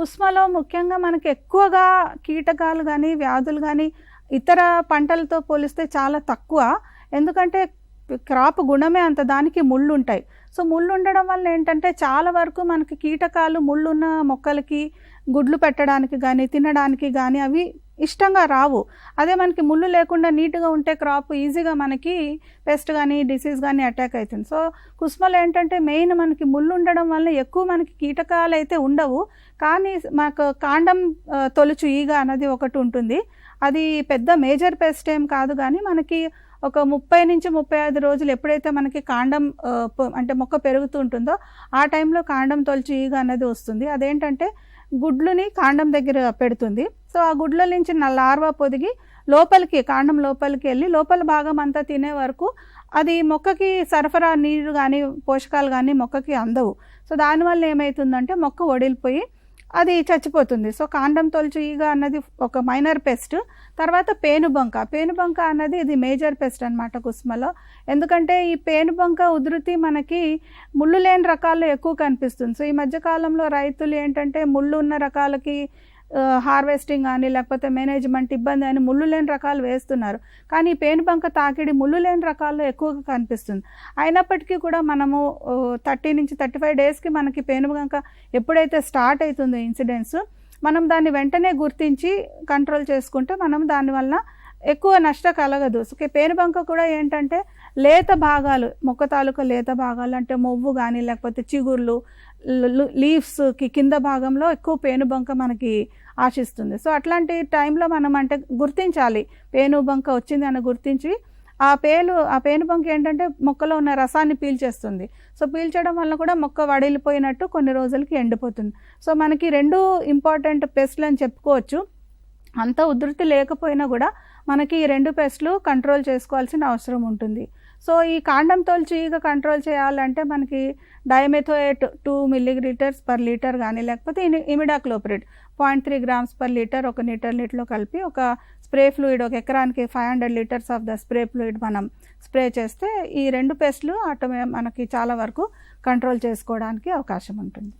కుస్మలో ముఖ్యంగా మనకి ఎక్కువగా కీటకాలు కానీ వ్యాధులు కానీ ఇతర పంటలతో పోలిస్తే చాలా తక్కువ. ఎందుకంటే క్రాప్ గుణమే అంత దానికి ముళ్ళు ఉంటాయి సో ముళ్ళు ఉండడం వల్ల ఏంటంటే చాలా వరకు మనకి కీటకాలు ముళ్ళున్న మొక్కలకి గుడ్లు పెట్టడానికి కానీ తినడానికి కానీ అవి ఇష్టంగా రావు. అదే మనకి ముళ్ళు లేకుండా నీట్గా ఉంటే క్రాప్ ఈజీగా మనకి పెస్ట్ కానీ డిసీజ్ కానీ అటాక్ అవుతుంది సో కుస్మలు ఏంటంటే మెయిన్ మనకి ముళ్ళు ఉండడం వల్ల ఎక్కువ మనకి కీటకాలు అయితే ఉండవు. కానీ మాకు కాండం తొలుచు ఈగ అన్నది ఒకటి ఉంటుంది. అది పెద్ద మేజర్ పెస్ట్ ఏం కాదు కానీ మనకి ఒక ముప్పై నుంచి ముప్పై ఐదు రోజులు ఎప్పుడైతే మనకి కాండం అంటే మొక్క పెరుగుతూ ఉంటుందో ఆ టైంలో కాండం తొలిచి ఈగ అనేది వస్తుంది. అదేంటంటే గుడ్లుని కాండం దగ్గర పెడుతుంది. సో ఆ గుడ్ల నుంచి నా లార్వా పొదిగి లోపలికి కాండం లోపలికి వెళ్ళి లోపల భాగం అంతా తినే వరకు అది మొక్కకి సరఫరా నీరు కానీ పోషకాలు కానీ మొక్కకి అందవు. సో దానివల్ల ఏమవుతుందంటే మొక్క ఒడిలిపోయి అది చచ్చిపోతుంది. సో కాండం తొలచు ఈగ అన్నది ఒక మైనర్ పెస్ట్. తర్వాత పేనుబంక. పేనుబంక అన్నది ఇది మేజర్ పెస్ట్ అన్నమాట కుస్మలో. ఎందుకంటే ఈ పేనుబంక ఉధృతి మనకి ముళ్ళు లేని రకాల్లో ఎక్కువ కనిపిస్తుంది. సో ఈ మధ్యకాలంలో రైతులు ఏంటంటే ముళ్ళు ఉన్న రకాలకి హార్వెస్టింగ్ కానీ లేకపోతే మేనేజ్మెంట్ ఇబ్బంది అని ముళ్ళు లేని రకాలు వేస్తున్నారు. కానీ పేనుబంక తాకిడి ముళ్ళు లేని రకాల్లో ఎక్కువగా కనిపిస్తుంది. అయినప్పటికీ కూడా మనము థర్టీ నుంచి థర్టీ ఫైవ్ డేస్కి మనకి పేనుబంక ఎప్పుడైతే స్టార్ట్ అవుతుందో ఇన్సిడెంట్స్ మనం దాన్ని వెంటనే గుర్తించి కంట్రోల్ చేసుకుంటే మనం దానివల్ల ఎక్కువ నష్టం కలగదు. సో పేనుబంక కూడా ఏంటంటే లేత భాగాలు మొక్క తాలూకా లేత భాగాలు అంటే మొవ్వు కానీ లేకపోతే చిగుర్లు లీవ్స్కి కింద భాగంలో ఎక్కువ పేనుబంక మనకి ఆశిస్తుంది. సో అట్లాంటి టైంలో మనం అంటే గుర్తించాలి. పేనుబంక వచ్చింది అని గుర్తించి ఆ పేలు ఆ పేనుబంక ఏంటంటే మొక్కలో ఉన్న రసాన్ని పీల్చేస్తుంది. సో పీల్చడం వల్ల కూడా మొక్క వడిలిపోయినట్టు కొన్ని రోజులకి ఎండిపోతుంది. సో మనకి రెండు ఇంపార్టెంట్ పెస్ట్లు అని చెప్పుకోవచ్చు. అంత ఉధృతి లేకపోయినా కూడా మనకి ఈ రెండు పెస్ట్లు కంట్రోల్ చేసుకోవాల్సిన అవసరం ఉంటుంది. సో ఈ కాండం తోల్చి ఈగ కంట్రోల్ చేయాలంటే మనకి dimethoate two millilitres per litre కానీ లేకపోతే imidacloprid point three grams per litre ఒక లీటర్ నీటిలో కలిపి ఒక స్ప్రే ఫ్లూయిడ్ ఒక ఎకరానికి five hundred litres of the spray fluid మనం స్ప్రే చేస్తే ఈ రెండు పెస్ట్లు ఆటోమే మనకి చాలా వరకు కంట్రోల్ చేసుకోవడానికి అవకాశం ఉంటుంది.